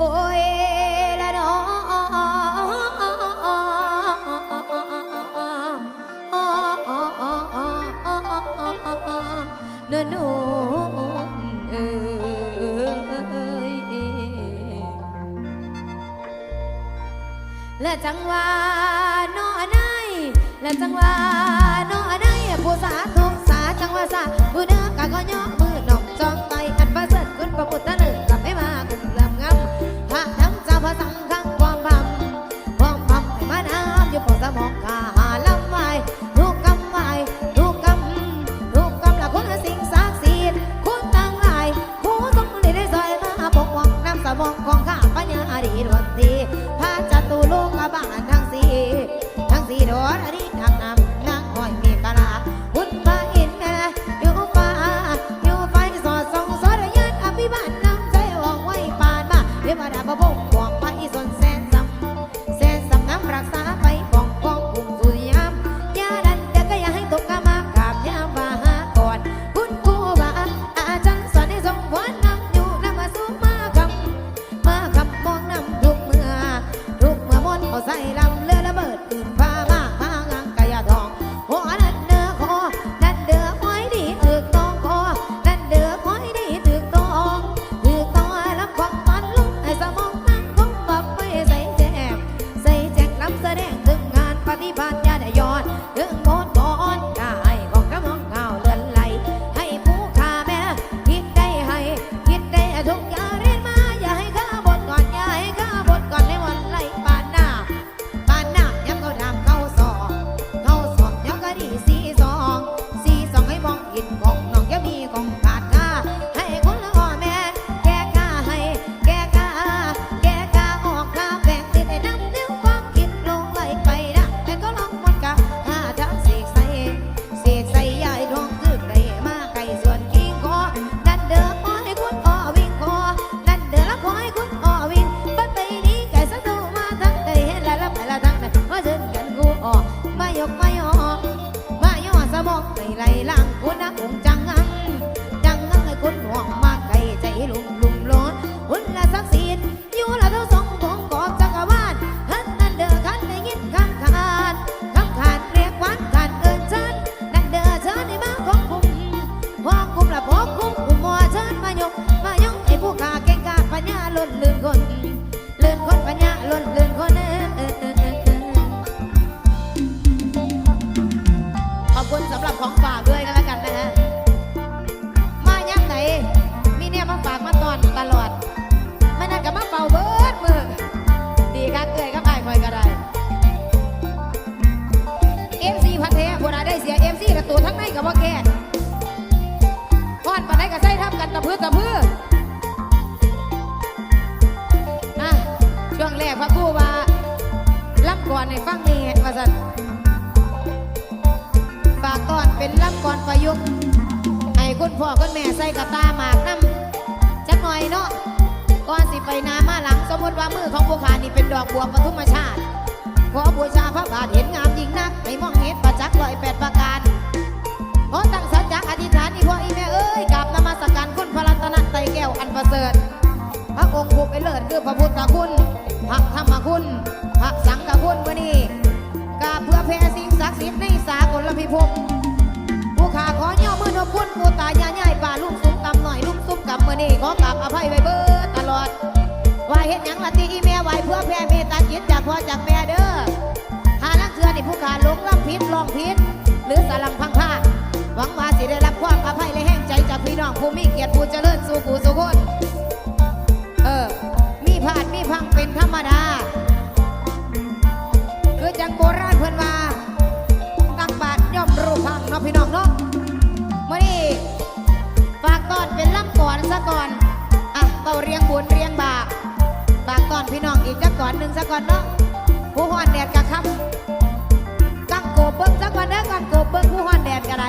โอ้ยละน้อเนื้อหนูเอ้ยและจังหวะน้ออนและจังหวะน้ออนายผู้สา ไปไล่ล่างคุณนะองจังงังจังงังให้คุณห่วงมาไก่ใจลุ่มลุ่มร้อนคุณละสักสิทธิ์อยู่ละเท่าสองของกอบจักรวาลท่านนั่นเด้อคันได้ยินคำขาดคำขาดเรียกวันขาดเอินฉันนั่นเด้อเชิญให้มาของคุมพอคุมละพอคุมคุมมัวเชิญมายกมายกไอ้ผู้ขาเก่งกาปัญญาล้นลื่นคนลื่นคนปัญญาล้นลื่นคน อนประยุกต์ให้คุณพ่อคุณแม่ใส่กระตาหมากน้ำจักหน่อยเนาะก่อนสิไปนามาหลังสมมติว่ามือของผู้ขานี่เป็นดอกบัวปทุมชาติขอบูชาพระบาทเห็นงามยิ่งนักให้มองเห็นประจักษ์ร้อยแปดประการขอตั้งสัจจะอธิษฐานอีพ่ออีแม่เอ้ยกราบนมัสการคุณพระรัตนตรัยแก้วอันประเสริฐพระองค์ผู้เป็นเลิศคือพระพุทธคุณพระธรรมคุณ พระสังฆคุณเมื่อนี้กราบเพื่อแผ่สิ่งศักดิ์สิทธิ์ในสากลพิภพ ขาขอย่อมือนบคุณผู้ตายายายป่าลุงซุ้มกำหน่อยลุงซุ้มกำมื่อนี้ขอกราบอภัยไว้เบิดตลอดว่าเฮ็ดหยังละตีอีแม่ไหวเพื่อแผ่เมตตาจิตจากพ่อจากแม่เด้อหานักเทือนี่ผู้ขาหลงล่ำพิษลองพิษหรือสารังพังพลาหวังว่าสิได้รับความอภัยและแห่งใจจากพี่น้องผู้มีเกียรติผู้เจริญสู่กูสุคนเออ มีพลาดมีพังเป็นธรรมดา คือจังโบราณเพิ่นว่าตักบาทย่อมรู้พังเนาะพี่น้องเนาะ ซะก่อน อะเป่าเรียงบุญเรียงบาปบากตอนพี่น้องอีกจักก่อนหนึ่งซะก่อนเนาะผู้ฮอนแดดกะครับกังโกเบิ้งสักวันเด้อกังโกเบิ้งผู้ฮอนแดดกะไร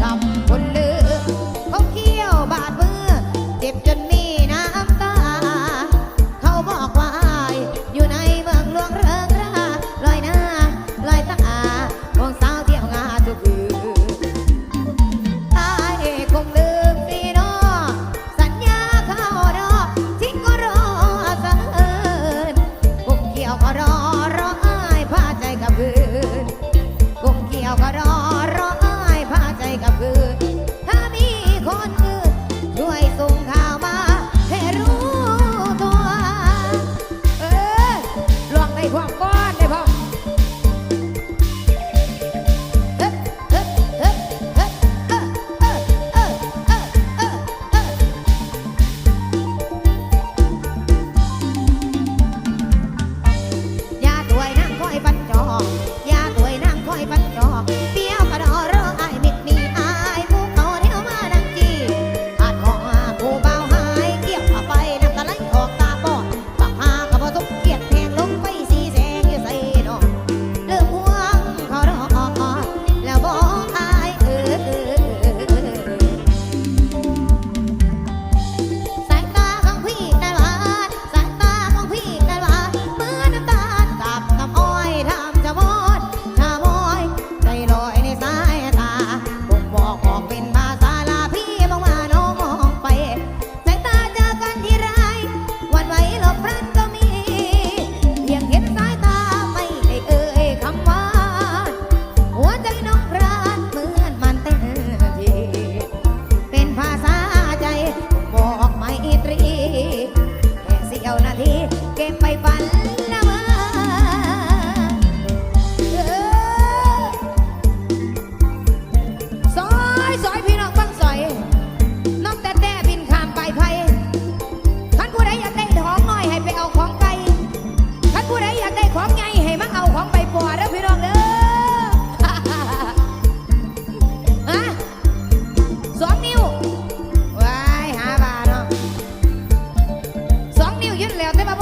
I'm